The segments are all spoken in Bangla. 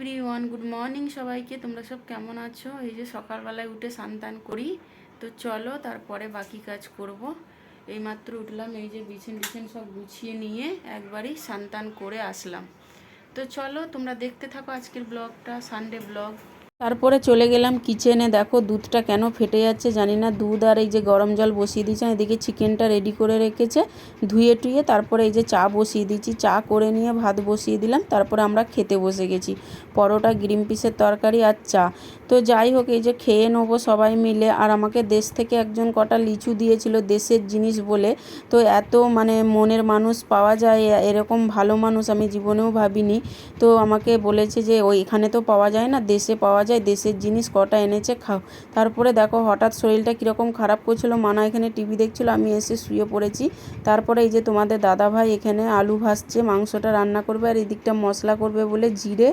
এভরি ওয়ান গুড মর্নিং সবাইকে। তোমরা সব কেমন আছো? এই যে সকালবেলায় উঠে সান্তান করি। তো চলো, তারপরে বাকি কাজ করব। এইমাত্র উঠলাম, এই যে বিছান বিছেন সব গুছিয়ে নিয়ে একবারই সান্তান করে আসলাম। তো চলো, তোমরা দেখতে থাকো আজকের ব্লগটা সানডে ব্লগ। তারপরে চলে গেলাম কিচেনে। দেখো দুধটা কেন ফেটে যাচ্ছে জানি না। দুধ আর এই যে গরম জল বসিয়ে দিয়েছে এদিকে চিকেনটা রেডি করে রেখেছে। ধুয়ে টুয়ে তারপরে এই যে চা বসিয়ে দিচ্ছি চা করে নিয়ে ভাত বসিয়ে দিলাম। তারপরে আমরা খেতে বসে গেছি। পরোটা, গ্রিন পিসের তরকারি আর চা। তো যাই হোক, এই যে খেয়ে নেব সবাই মিলে। আর আমাকে দেশ থেকে একজন কটা লিচু দিয়েছিল দেশের জিনিস বলে। তো এত মানে মনের মানুষ পাওয়া যায়, এরকম ভালো মানুষ আমি জীবনেও ভাবিনি। তো আমাকে বলেছে যে, ওই এখানে তো পাওয়া যায় না, দেশে পাওয়া যায়, দেশের জিনিস কটা এনেছে খাও। তারপরে দেখো হঠাৎ শরীরটা কীরকম খারাপ করছিল, মানা এখানে টিভি দেখছিল, আমি এসে শুয়ে পড়েছি। তারপরে এই যে তোমাদের দাদাভাই এখানে আলু ভাজছে, মাংসটা রান্না করবে, আর এদিকটা মশলা করবে বলে জিরে,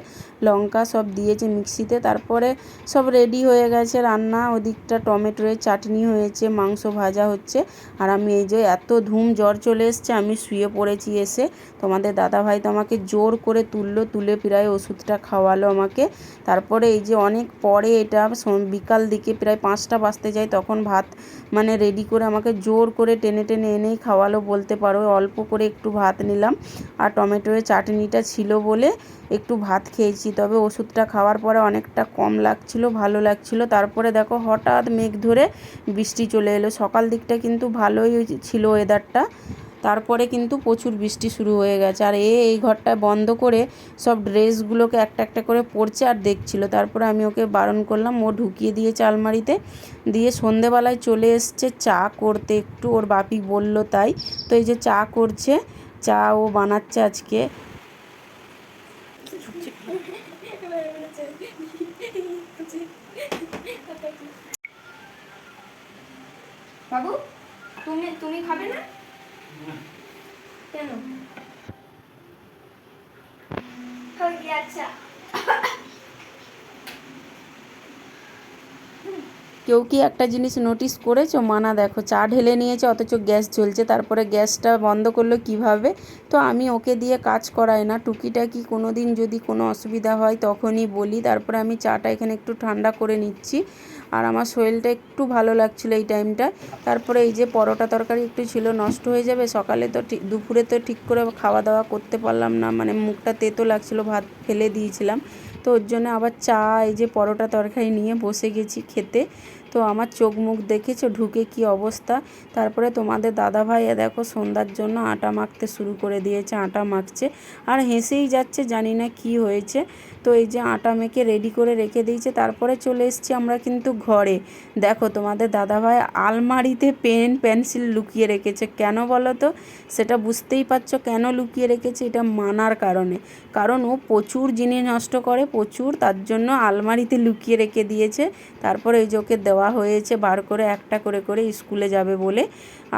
লঙ্কা সব দিয়েছে মিক্সিতে। তারপরে সব রেডি হয়ে গেছে রান্না। ওদিকটা টমেটোর চাটনি হয়েছে, মাংস ভাজা হচ্ছে। আর আমি এই যে এত ধুম জ্বর চলে এসছে, আমি শুয়ে পড়েছি এসে। তোমাদের দাদাভাই তো আমাকে জোর করে তুললো, তুলে প্রায় ওষুধটা খাওয়ালো আমাকে। তারপরে এই যে অনেক পরে এটা বিকাল দিকে প্রায় পাঁচটা বাজতে যায়, তখন ভাত মানে রেডি করে আমাকে জোর করে টেনে টেনে এনেই খাওয়ালো বলতে পারো। অল্প করে একটু ভাত নিলাম। আর টমেটোর চাটনিটা ছিল বলে একটু ভাত খেয়েছি। তবে ওষুধটা খাওয়ার পরে অনেকটা কম লাগছিল, ভালো লাগছিল। তারপরে দেখো হঠাৎ মেঘ ধরে বৃষ্টি চলে এলো। সকাল দিকটা কিন্তু ভালোই ছিল ওয়েদারটা তারপরে কিন্তু প্রচুর বৃষ্টি শুরু হয়ে গেছে। আর এ এই ঘরটায় বন্ধ করে সব ড্রেসগুলোকে একটা একটা করে পরছে আর দেখছিল। তারপরে আমি ওকে বারণ করলাম, ও ঢুকিয়ে দিয়েছে আলমারিতে। দিয়ে সন্ধেবেলায় চলে এসছে চা করতে। একটু ওর বাপি বলল তাই। তো এই যে চা করছে, চা ও বানাচ্ছে আজকে। বাবু তুমি তুমি খাবে না? কেন? আচ্ছা কেউ কি একটা জিনিস নোটিস করেছ? মানা দেখো, চা ঢেলে নিয়েছে, অথচ গ্যাস জ্বলছে, তারপরে গ্যাসটা বন্ধ করল কীভাবে? তো আমি ওকে দিয়ে কাজ করাই না। টুকিটাকি কোনো দিন যদি কোনো অসুবিধা হয়, তখনই বলি। তারপরে আমি চাটা এখানে একটু ঠান্ডা করে নিচ্ছি। আর আমার শরীরটা একটু ভালো লাগছিল এই টাইমটা তারপরে এই যে পরোটা তরকারি একটু ছিল, নষ্ট হয়ে যাবে। সকালে তো দুপুরে তো ঠিক করে খাওয়া দাওয়া করতে পারলাম না। মানে মুখটা তেতো লাগছিল, ভাত ফেলে দিয়েছিলাম। তো ওর জন্য আবার চা, এই যে পরোটা তরকারি নিয়ে বসে গেছি খেতে। তো আমার চোখ মুখ দেখেছ, ঢুকে কি অবস্থা? তারপরে তোমাদের দাদাভাই দেখো সন্ধ্যার জন্য আটা মাখতে শুরু করে দিয়েছে, আটা মাখছে। আর হেসেই যাচ্ছে, জানি না কি হয়েছে। তো এই যে আটা মেখে রেডি করে রেখে দিয়েছে, তারপরে চলে এসছি আমরা কিন্তু ঘরে। দেখো তোমাদের দাদাভাই আলমারিতে পেন, পেন্সিল লুকিয়ে রেখেছে। কেন বলো তো? সেটা বুঝতেই পারছ কেন লুকিয়ে রেখেছে, এটা মানার কারণে। কারণ ও প্রচুর জিনিস নষ্ট করে, প্রচুর তার জন্য আলমারিতে লুকিয়ে রেখে দিয়েছে। তারপরে ওই যে ওকে দেওয়া হয়েছে বার করে একটা করে করে স্কুলে যাবে বলে।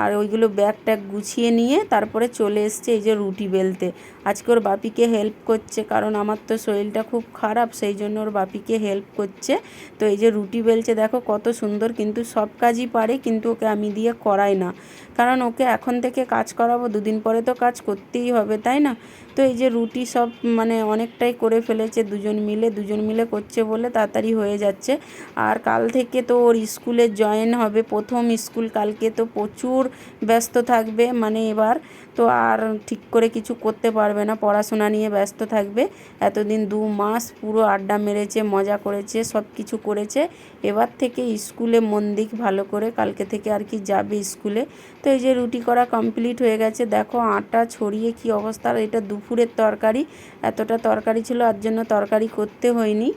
আর ওইগুলো ব্যাগ ট্যাগ গুছিয়ে নিয়ে তারপরে চলে এসছে এই যে রুটি বেলতে। আজকে ওর বাপিকে হেল্প করছে, কারণ আমার তো শরীরটা খুব খারাপ, সেই জন্য ওর বাপিকে হেল্প করছে। তো এই যে রুটি বেলছে, দেখো কত সুন্দর, কিন্তু সব কাজই পারে, কিন্তু ওকে আমি দিয়ে করাই না। কারণ ওকে এখন থেকে কাজ করাবো, দুদিন পরে তো কাজ করতেই হবে, তাই না? তো এই যে রুটি সব মানে অনেকটাই করে ফেলেছে, দুজন মিলে দুজন মিলে করছে বলে তাড়াতাড়ি হয়ে যাচ্ছে। আর কাল থেকে তো ওর স্কুলে জয়েন হবে, প্রথম স্কুল, কালকে তো প্রচুর ব্যস্ত থাকবে মানে এবার তো আর ঠিক করে কিছু করতে পারবে না, পড়াশোনা নিয়ে ব্যস্ত থাকবে। এতদিন দু মাস পুরো আড্ডা মেরেছে, মজা করেছে, সব কিছু করেছে। এবার থেকে স্কুলে মন দিক ভালো করে, কালকে থেকে আর কি যাবে স্কুলে। তো এই যে রুটি করা কমপ্লিট হয়ে গেছে, দেখো আটা ছড়িয়ে কি অবস্থা এটা দুপুরের তরকারি। এতটা তরকারি ছিল, আর জন্য তরকারি করতে হয়নি।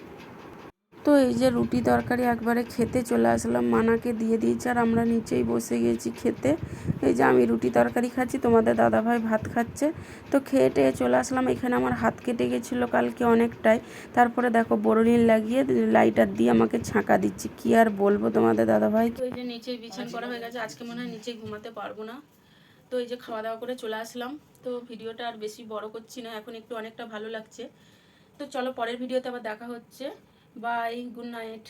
তো এই যে রুটি তরকারি একবারে খেতে চলে আসলাম, মানাকে দিয়ে দিয়েছি আর আমরা নিচেই বসে গেছি খেতে। এই যে আমি রুটি তরকারি খাচ্ছি, তোমাদের দাদাভাই ভাত খাচ্ছে। তো খেয়ে টেয়ে চলে আসলাম, এখানে আমার হাত কেটে গেছিল কালকে অনেকটাই। তারপরে দেখো বড়লিন লাগিয়ে লাইটার দিয়ে আমাকে ছাঁকা দিচ্ছি, কি আর বলব তোমাদের দাদাভাই? তো এই যে নিচে বিছান করা হয়ে গেছে, আজকে মনে হয় নিচে ঘুমাতে পারব না। তো এই যে খাওয়া দাওয়া করে চলে আসলাম, তো ভিডিওটা আর বেশি বড় করছি না, এখন একটু অনেকটা ভালো লাগছে। তো চলো পরের ভিডিওতে আবার দেখা হচ্ছে। Bye good night